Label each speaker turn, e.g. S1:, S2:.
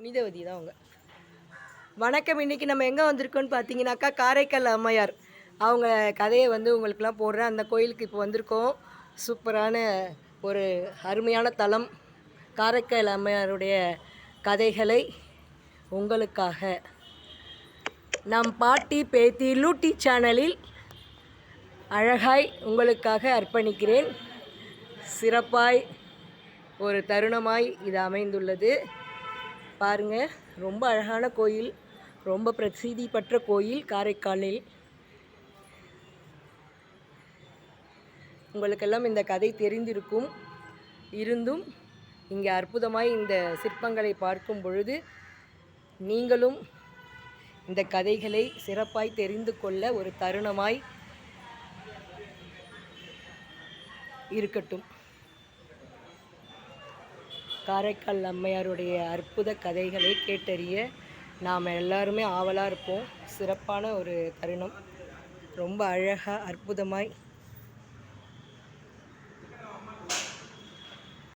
S1: புனிதவதி தான் அவங்க. வணக்கம். இன்னைக்கு நம்ம எங்கே வந்திருக்கோம்னு பார்த்தீங்கன்னாக்கா காரைக்கால் அம்மையார் அவங்க கதையை வந்து உங்களுக்கெல்லாம் போடுறேன். அந்த கோயிலுக்கு இப்போ வந்திருக்கோம். சூப்பரான ஒரு அருமையான தலம். காரைக்கால் அம்மையாருடைய கதைகளை உங்களுக்காக நம் பாட்டி பேத்தி லூட்டி சேனலில் அழகாய் உங்களுக்காக அர்ப்பணிக்கிறேன். சிறப்பாய் ஒரு தருணமாய் இது அமைந்துள்ளது. பாருங்க ரொம்ப அழகான கோயில் ரொம்ப பிரசித்தி பெற்ற கோயில் காரைக்காலில். உங்களுக்கெல்லாம் இந்த கதை தெரிந்திருக்கும். இருந்தும் இங்கே அற்புதமாய் இந்த சிற்பங்களை பார்க்கும் பொழுது நீங்களும் இந்த கதைகளை சிறப்பாய் தெரிந்து கொள்ள ஒரு தருணமாய் இருக்கட்டும். காரைக்கால் அம்மையாருடைய அற்புத கதைகளை கேட்டறிய நாம் எல்லாருமே ஆவலாக இருப்போம். சிறப்பான ஒரு தருணம். ரொம்ப அழகாக அற்புதமாய்